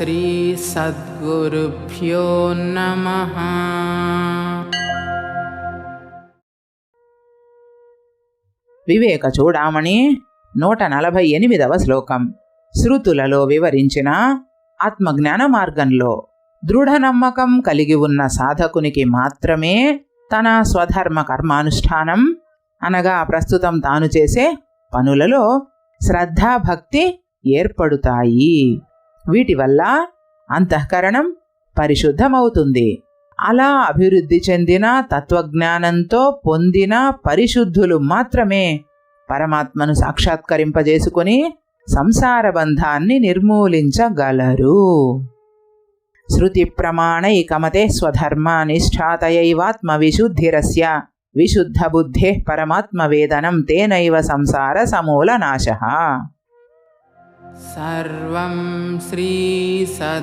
श्रीसद्गुरुभ्यो नमः వివేక చూడామణి నూట నలభై ఎనిమిదవ శ్లోకం శృతులలో వివరించిన ఆత్మజ్ఞాన మార్గంలో దృఢ నమ్మకం కలిగి ఉన్న సాధకునికి మాత్రమే తన స్వధర్మ కర్మానుష్ఠానం అనగా ప్రస్తుతం తాను చేసే పనులలో శ్రద్ధాభక్తి ఏర్పడుతాయి వీటి వల్ల అంతఃకరణం పరిశుద్ధమవుతుంది. అలా అభివృద్ధి చెందిన తత్వజ్ఞానంతో పొందిన పరిశుద్ధులు మాత్రమే పరమాత్మను సాక్షాత్కరింపజేసుకుని సంసార బంధాన్ని నిర్మూలించగలరు. శృతి ప్రమాణైకమతే స్వధర్మానిష్టాతయైవాత్మ విశుద్ధిరస్య విశుద్ధ బుద్ధే పరమాత్మ వేదనం తేనైవ సంసార సమూల నాశ. सर्वं श्रीसद्गुरार्पणम्